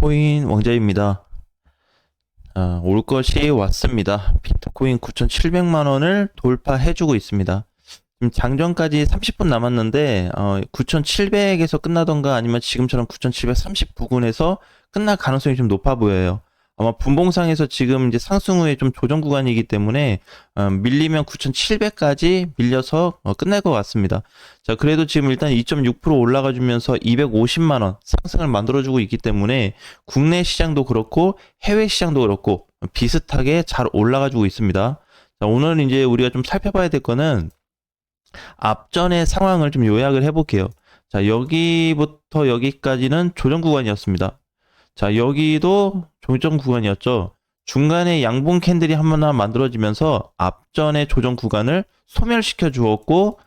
비트코인 왕자입니다. 아, 올 것이 왔습니다. 비트코인 9,700만 원을 돌파해주고 있습니다. 지금 장전까지 30분 남았는데 어, 9,700에서 끝나던가 아니면 지금처럼 9,739군에서 끝날 가능성이 좀 높아 보여요. 아마 분봉상에서 지금 이제 상승 후에 좀 조정 구간이기 때문에 어, 밀리면 9,700까지 밀려서 어, 끝날 것 같습니다. 자, 그래도 지금 일단 2.6% 올라가 주면서 250만 원 상승을 만들어 주고 있기 때문에 국내 시장도 그렇고 해외 시장도 그렇고 비슷하게 잘 올라가 주고 있습니다. 자, 오늘 이제 우리가 좀 살펴봐야 될 거는 앞전의 상황을 좀 요약을 해 볼게요. 자, 여기부터 여기까지는 조정 구간이었습니다. 자, 여기도 조정 구간이었죠. 중간에 양봉 캔들이 하나 만들어지면서 앞전의 조정 구간을 소멸시켜 주었고,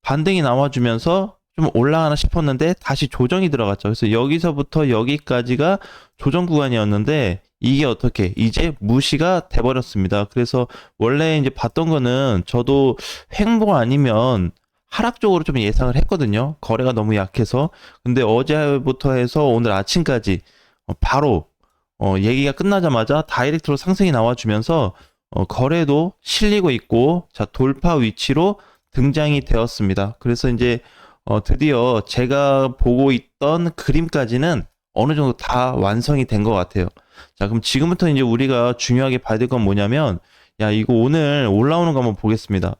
반등이 나와주면서 좀 올라가나 싶었는데 다시 조정이 들어갔죠. 그래서 여기서부터 여기까지가 조정 구간이었는데 이게 어떻게 이제 무시가 돼버렸습니다. 그래서 원래 이제 봤던 거는 저도 횡보 아니면 하락 쪽으로 좀 예상을 했거든요. 거래가 너무 약해서. 근데 어제부터 해서 오늘 아침까지 어, 바로 어, 얘기가 끝나자마자 다이렉트로 상승이 나와주면서 어, 거래도 실리고 있고 자 돌파 위치로 등장이 되었습니다. 그래서 이제 어, 드디어 제가 보고 있던 그림까지는 어느 정도 다 완성이 된 것 같아요. 자, 그럼 지금부터 이제 우리가 중요하게 봐야 될 건 뭐냐면, 야, 이거 오늘 올라오는 거 한번 보겠습니다.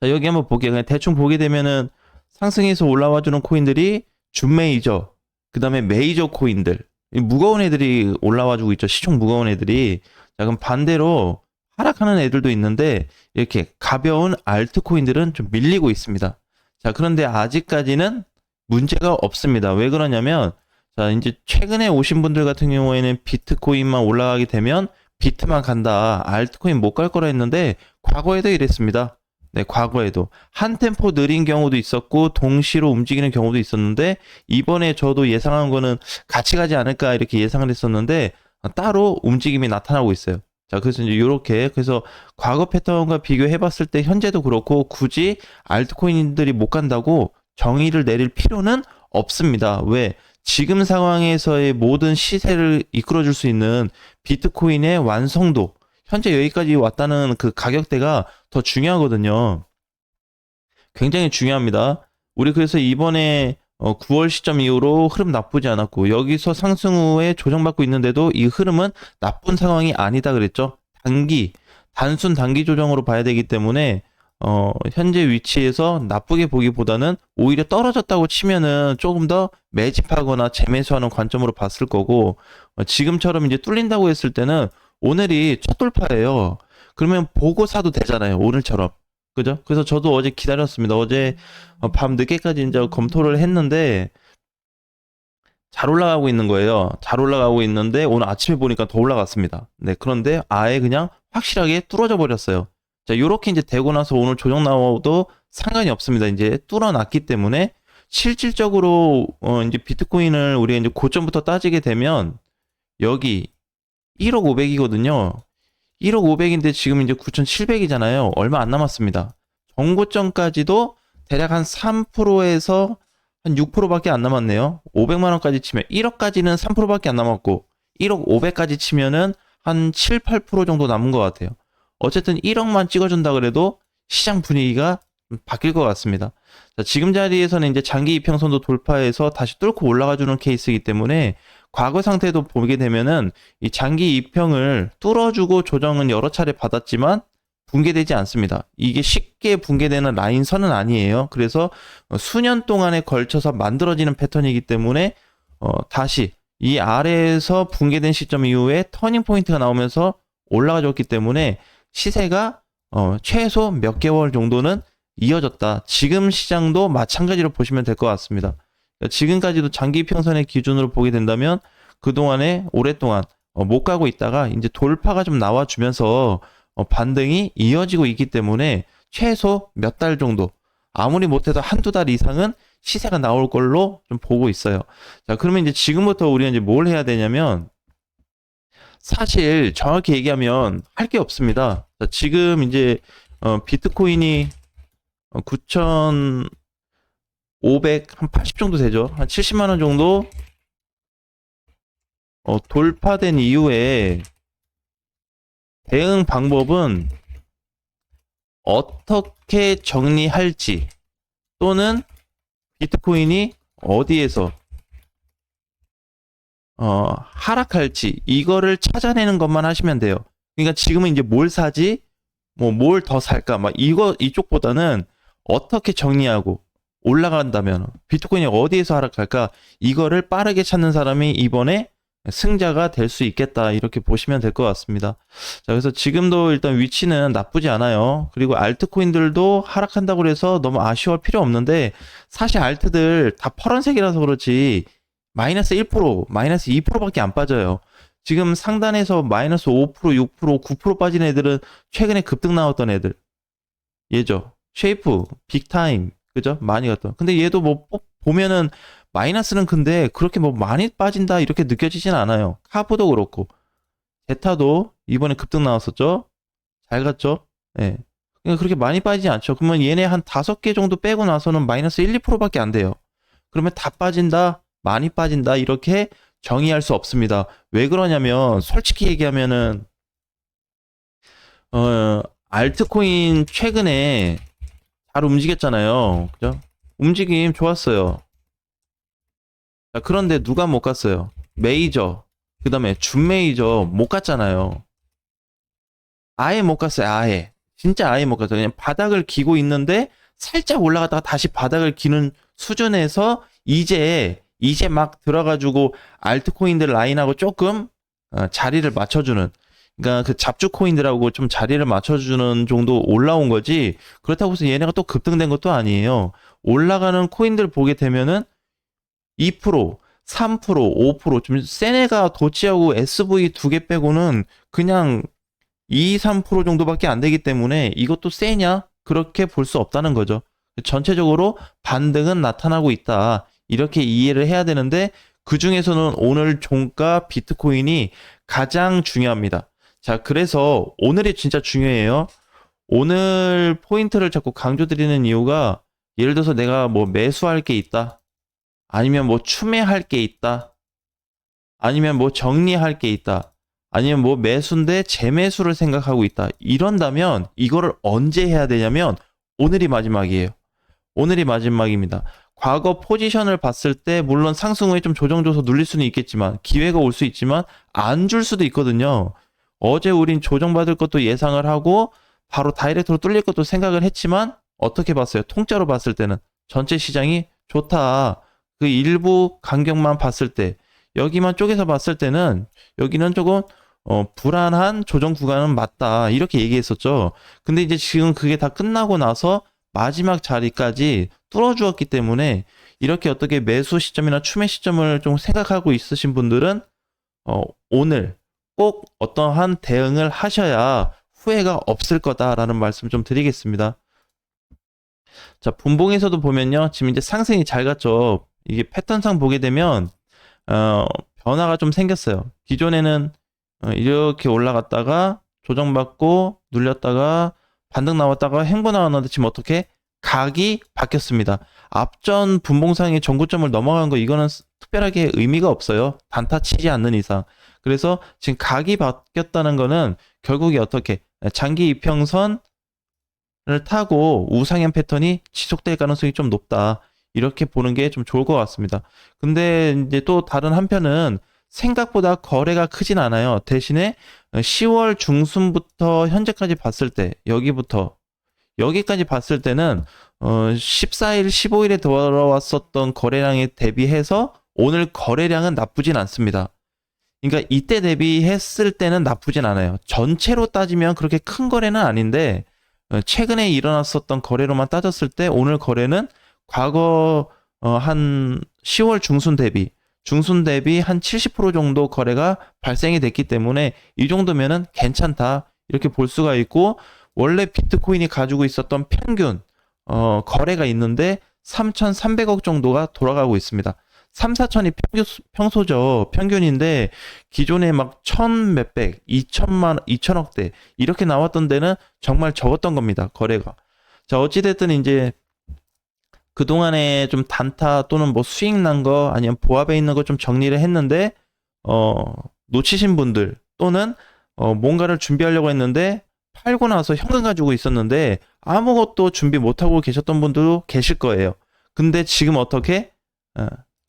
자, 여기 한번 볼게요. 그냥 대충 보게 되면은 상승해서 올라와 주는 코인들이 준 메이저, 그 다음에 메이저 코인들, 이 무거운 애들이 올라와 주고 있죠. 시총 무거운 애들이. 자, 그럼 반대로 하락하는 애들도 있는데, 이렇게 가벼운 알트 코인들은 좀 밀리고 있습니다. 자, 그런데 아직까지는 문제가 없습니다. 왜 그러냐면, 자, 이제 최근에 오신 분들 같은 경우에는 비트코인만 올라가게 되면 비트만 간다. 알트코인 못 갈 거라 했는데, 과거에도 이랬습니다. 네, 과거에도. 한 템포 느린 경우도 있었고, 동시로 움직이는 경우도 있었는데, 이번에 저도 예상한 거는 같이 가지 않을까 이렇게 예상을 했었는데, 따로 움직임이 나타나고 있어요. 자, 그래서 이제 요렇게, 그래서 과거 패턴과 비교해 봤을 때 현재도 그렇고, 굳이 알트코인들이 못 간다고 정의를 내릴 필요는 없습니다. 왜? 지금 상황에서의 모든 시세를 이끌어 줄 수 있는 비트코인의 완성도, 현재 여기까지 왔다는 그 가격대가 더 중요하거든요. 굉장히 중요합니다. 우리 그래서 이번에 어, 9월 시점 이후로 흐름 나쁘지 않았고 여기서 상승 후에 조정받고 있는데도 이 흐름은 나쁜 상황이 아니다 그랬죠. 단기 단순 단기 조정으로 봐야 되기 때문에 어, 현재 위치에서 나쁘게 보기보다는 오히려 떨어졌다고 치면은 조금 더 매집하거나 재매수하는 관점으로 봤을 거고 어, 지금처럼 이제 뚫린다고 했을 때는 오늘이 첫 돌파예요. 그러면 보고 사도 되잖아요. 오늘처럼. 그죠? 그래서 저도 어제 기다렸습니다. 어제 어, 밤 늦게까지 이제 검토를 했는데 잘 올라가고 있는 거예요. 잘 올라가고 있는데 오늘 아침에 보니까 더 올라갔습니다. 네, 그런데 아예 그냥 확실하게 뚫어져 버렸어요. 자, 요렇게 이제 되고 나서 오늘 조정 나와도 상관이 없습니다. 이제 뚫어놨기 때문에 실질적으로 어 이제 비트코인을 우리가 이제 고점부터 따지게 되면 여기 1억 500이거든요. 1억 500인데 지금 이제 9,700이잖아요. 얼마 안 남았습니다. 정고점까지도 대략 한 3%에서 한 6%밖에 안 남았네요. 500만 원까지 치면 1억까지는 3%밖에 안 남았고 1억 500까지 치면은 한 7, 8% 정도 남은 것 같아요. 어쨌든 1억만 찍어준다 그래도 시장 분위기가 바뀔 것 같습니다. 자, 지금 자리에서는 이제 장기 이평선도 돌파해서 다시 뚫고 올라가주는 케이스이기 때문에 과거 상태도 보게 되면은 이 장기 이평을 뚫어주고 조정은 여러 차례 받았지만 붕괴되지 않습니다. 이게 쉽게 붕괴되는 라인선은 아니에요. 그래서 어, 수년 동안에 걸쳐서 만들어지는 패턴이기 때문에 어, 다시 이 아래에서 붕괴된 시점 이후에 터닝 포인트가 나오면서 올라가 줬기 때문에 시세가 어, 최소 몇 개월 정도는 이어졌다. 지금 시장도 마찬가지로 보시면 될 것 같습니다. 지금까지도 장기 평선의 기준으로 보게 된다면 그동안에 오랫동안 어, 못 가고 있다가 이제 돌파가 좀 나와주면서 어, 반등이 이어지고 있기 때문에 최소 몇 달 정도 아무리 못해도 한두 달 이상은 시세가 나올 걸로 좀 보고 있어요. 자, 그러면 이제 지금부터 우리가 이제 뭘 해야 되냐면 사실 정확히 얘기하면 할 게 없습니다. 자, 지금 이제 어, 비트코인이 9,500, 한 80 정도 되죠. 한 70만 원 정도 어, 돌파된 이후에 대응 방법은 어떻게 정리할지 또는 비트코인이 어디에서 어, 하락할지 이거를 찾아내는 것만 하시면 돼요. 그러니까 지금은 이제 뭘 사지? 뭐 뭘 더 살까? 막 이거 이쪽보다는 어떻게 정리하고 올라간다면 비트코인이 어디에서 하락할까? 이거를 빠르게 찾는 사람이 이번에 승자가 될 수 있겠다. 이렇게 보시면 될 것 같습니다. 자, 그래서 지금도 일단 위치는 나쁘지 않아요. 그리고 알트코인들도 하락한다고 해서 너무 아쉬워할 필요 없는데 사실 알트들 다 파란색이라서 그렇지 마이너스 1%, 마이너스 2%밖에 안 빠져요. 지금 상단에서 마이너스 5%, 6%, 9% 빠진 애들은 최근에 급등 나왔던 애들. 얘죠. 쉐이프, 빅타임, 그죠? 많이 갔던. 근데 얘도 뭐 보- 보면은 마이너스는 근데 그렇게 뭐 많이 빠진다 이렇게 느껴지진 않아요. 카브도 그렇고. 제타도 이번에 급등 나왔었죠? 잘 갔죠? 예. 그러니까 그렇게 많이 빠지지 않죠. 그러면 얘네 한 다섯 개 정도 빼고 나서는 마이너스 1, 2%밖에 안 돼요. 그러면 다 빠진다, 많이 빠진다 이렇게 정의할 수 없습니다. 왜 그러냐면 솔직히 얘기하면은 어 알트코인 최근에 잘 움직였잖아요. 그죠? 움직임 좋았어요. 자, 그런데 누가 못 갔어요? 메이저, 그 다음에 준 메이저 못 갔잖아요. 아예 못 갔어요, 아예. 진짜 아예 못 갔어요. 그냥 바닥을 기고 있는데 살짝 올라갔다가 다시 바닥을 기는 수준에서 이제, 이제 막 들어가지고 알트코인들 라인하고 조금 어, 자리를 맞춰주는, 그러니까 그 잡주 코인들하고 좀 자리를 맞춰주는 정도 올라온 거지, 그렇다고 해서 얘네가 또 급등된 것도 아니에요. 올라가는 코인들 보게 되면은 2%, 3%, 5%좀 센 애가 도치하고 SV 두 개 빼고는 그냥 2, 3% 정도밖에 안 되기 때문에 이것도 세냐? 그렇게 볼 수 없다는 거죠. 전체적으로 반등은 나타나고 있다. 이렇게 이해를 해야 되는데 그 중에서는 오늘 종가 비트코인이 가장 중요합니다. 자, 그래서 오늘이 진짜 중요해요. 오늘 포인트를 자꾸 강조드리는 이유가 예를 들어서 내가 뭐 매수할 게 있다. 아니면 뭐 추매할 게 있다. 아니면 뭐 정리할 게 있다. 아니면 뭐 매수인데 재매수를 생각하고 있다. 이런다면 이거를 언제 해야 되냐면 오늘이 마지막이에요. 오늘이 마지막입니다. 과거 포지션을 봤을 때 물론 상승 후에 좀 조정줘서 눌릴 수는 있겠지만 기회가 올 수 있지만 안 줄 수도 있거든요. 어제 우린 조정받을 것도 예상을 하고 바로 다이렉트로 뚫릴 것도 생각을 했지만 어떻게 봤어요? 통짜로 봤을 때는 전체 시장이 좋다. 그 일부 간격만 봤을 때 여기만 쪼개서 봤을 때는 여기는 조금 어, 불안한 조정 구간은 맞다 이렇게 얘기했었죠. 근데 이제 지금 그게 다 끝나고 나서 마지막 자리까지 뚫어주었기 때문에 이렇게 어떻게 매수 시점이나 추매 시점을 좀 생각하고 있으신 분들은 어, 오늘 꼭 어떠한 대응을 하셔야 후회가 없을 거다라는 말씀 좀 드리겠습니다. 자, 분봉에서도 보면요. 지금 이제 상승이 잘 갔죠. 이게 패턴상 보게 되면 어, 변화가 좀 생겼어요. 기존에는 어, 이렇게 올라갔다가 조정받고 눌렸다가 반등 나왔다가 행보 나왔는데 지금 어떻게 각이 바뀌었습니다. 앞전 분봉상의 전고점을 넘어간 거 이거는 스- 특별하게 의미가 없어요. 단타 치지 않는 이상. 그래서 지금 각이 바뀌었다는 거는 결국에 어떻게 장기 이평선을 타고 우상향 패턴이 지속될 가능성이 좀 높다. 이렇게 보는 게 좀 좋을 것 같습니다. 근데 이제 또 다른 한편은 생각보다 거래가 크진 않아요. 대신에 10월 중순부터 현재까지 봤을 때 여기부터 여기까지 봤을 때는 어 14일, 15일에 돌아왔었던 거래량에 대비해서 오늘 거래량은 나쁘진 않습니다. 그러니까 이때 대비했을 때는 나쁘진 않아요. 전체로 따지면 그렇게 큰 거래는 아닌데 어, 최근에 일어났었던 거래로만 따졌을 때 오늘 거래는 과거 어, 한 10월 중순 대비 중순 대비 한 70% 정도 거래가 발생이 됐기 때문에 이 정도면은 괜찮다 이렇게 볼 수가 있고 원래 비트코인이 가지고 있었던 평균 어, 거래가 있는데 3,300억 정도가 돌아가고 있습니다. 3, 4천이 평소, 평소 죠. 평균인데 기존에 막 천 몇백, 2천만, 2천억대 이렇게 나왔던 데는 정말 적었던 겁니다. 거래가. 자, 어찌됐든 이제 그동안에 좀 단타 또는 뭐 수익 난 거 아니면 보합에 있는 거 좀 정리를 했는데 어, 놓치신 분들 또는 어, 뭔가를 준비하려고 했는데 팔고 나서 현금 가지고 있었는데 아무것도 준비 못하고 계셨던 분들도 계실 거예요. 근데 지금 어떻게 어,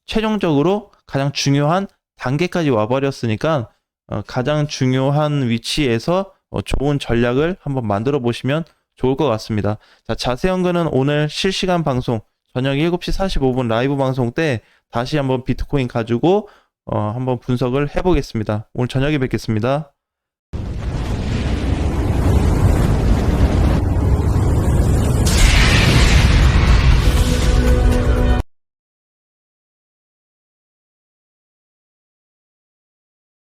최종적으로 가장 중요한 단계까지 와버렸으니까 어, 가장 중요한 위치에서 어, 좋은 전략을 한번 만들어 보시면 좋을 것 같습니다. 자, 자세한 거는 오늘 실시간 방송 저녁 7시 45분 라이브 방송 때 다시 한번 비트코인 가지고 어, 한번 분석을 해보겠습니다. 오늘 저녁에 뵙겠습니다.